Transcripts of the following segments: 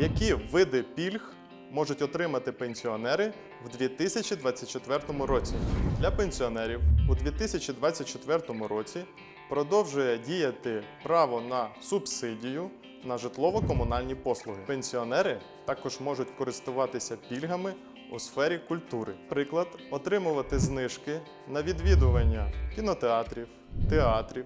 Які види пільг можуть отримати пенсіонери в 2024 році? Для пенсіонерів у 2024 році продовжує діяти право на субсидію на житлово-комунальні послуги. Пенсіонери також можуть користуватися пільгами у сфері культури. Приклад, отримувати знижки на відвідування кінотеатрів, театрів,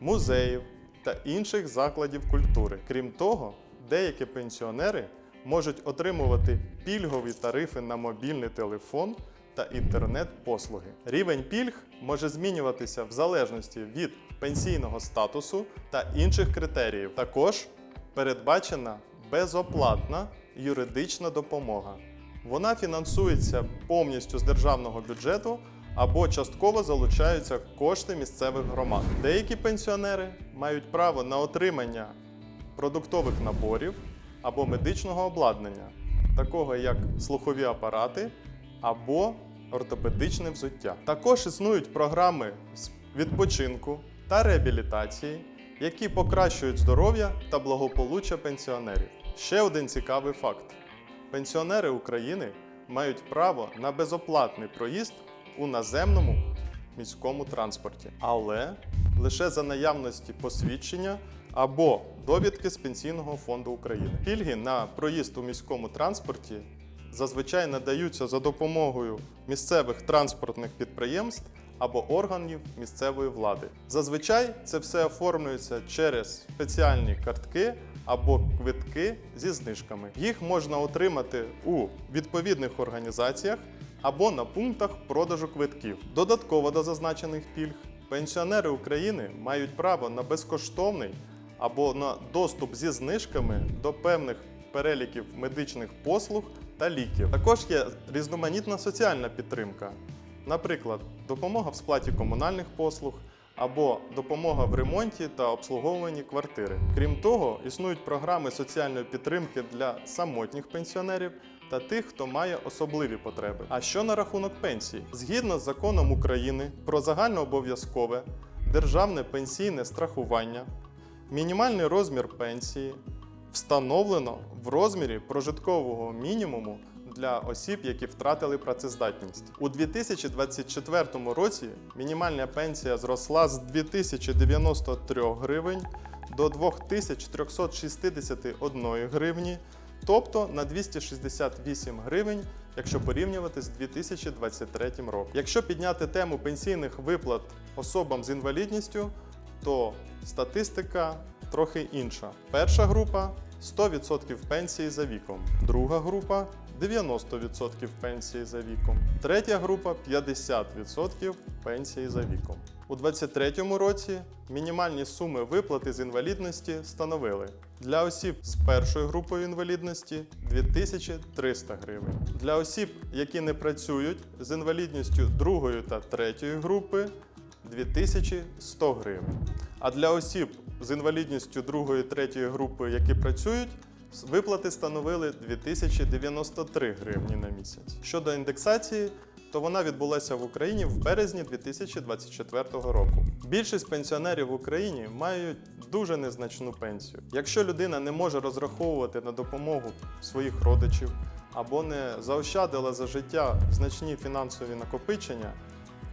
музеїв та інших закладів культури. Крім того, деякі пенсіонери можуть отримувати пільгові тарифи на мобільний телефон та інтернет-послуги. Рівень пільг може змінюватися в залежності від пенсійного статусу та інших критеріїв. Також передбачена безоплатна юридична допомога. Вона фінансується повністю з державного бюджету або частково залучаються кошти місцевих громад. Деякі пенсіонери мають право на отримання продуктових наборів або медичного обладнання, такого як слухові апарати або ортопедичне взуття. Також існують програми з відпочинку та реабілітації, які покращують здоров'я та благополуччя пенсіонерів. Ще один цікавий факт: пенсіонери України мають право на безоплатний проїзд у наземному міському транспорті, але лише за наявності посвідчення або довідки з Пенсійного фонду України. Пільги на проїзд у міському транспорті зазвичай надаються за допомогою місцевих транспортних підприємств або органів місцевої влади. Зазвичай це все оформлюється через спеціальні картки або квитки зі знижками. Їх можна отримати у відповідних організаціях або на пунктах продажу квитків. Додатково до зазначених пільг пенсіонери України мають право на безкоштовний або на доступ зі знижками до певних переліків медичних послуг та ліків. Також є різноманітна соціальна підтримка, наприклад, допомога в сплаті комунальних послуг або допомога в ремонті та обслуговуванні квартири. Крім того, існують програми соціальної підтримки для самотніх пенсіонерів та тих, хто має особливі потреби. А що на рахунок пенсій? Згідно з законом України про загальнообов'язкове державне пенсійне страхування, мінімальний розмір пенсії встановлено в розмірі прожиткового мінімуму для осіб, які втратили працездатність. У 2024 році мінімальна пенсія зросла з 2093 гривень до 2361 гривні, тобто на 268 гривень, якщо порівнювати з 2023 роком. Якщо підняти тему пенсійних виплат особам з інвалідністю, то статистика трохи інша. Перша група 100% пенсії за віком, друга група 90% пенсії за віком, третя група 50% пенсії за віком. У 2023 році мінімальні суми виплати з інвалідності становили для осіб з першою групою інвалідності 2300 гривень, для осіб, які не працюють з інвалідністю другої та третьої групи 2100 гривень. А для осіб з інвалідністю другої і третьої групи, які працюють, виплати становили 2093 гривні на місяць. Щодо індексації, то вона відбулася в Україні в березні 2024 року. Більшість пенсіонерів в Україні мають дуже незначну пенсію. Якщо людина не може розраховувати на допомогу своїх родичів або не заощадила за життя значні фінансові накопичення,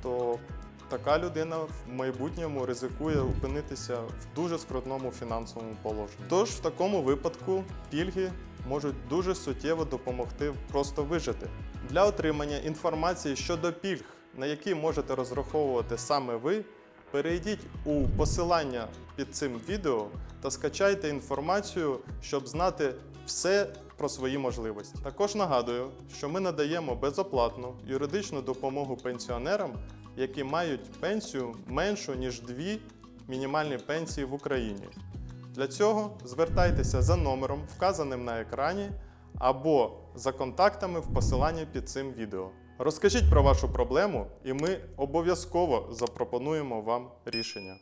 то така людина в майбутньому ризикує опинитися в дуже скрутному фінансовому положенні. Тож в такому випадку пільги можуть дуже суттєво допомогти просто вижити. Для отримання інформації щодо пільг, на які можете розраховувати саме ви, перейдіть у посилання під цим відео та скачайте інформацію, щоб знати все про свої можливості. Також нагадую, що ми надаємо безоплатну юридичну допомогу пенсіонерам, які мають пенсію меншу ніж дві мінімальні пенсії в Україні. Для цього звертайтеся за номером, вказаним на екрані, або за контактами в посиланні під цим відео. Розкажіть про вашу проблему, і ми обов'язково запропонуємо вам рішення.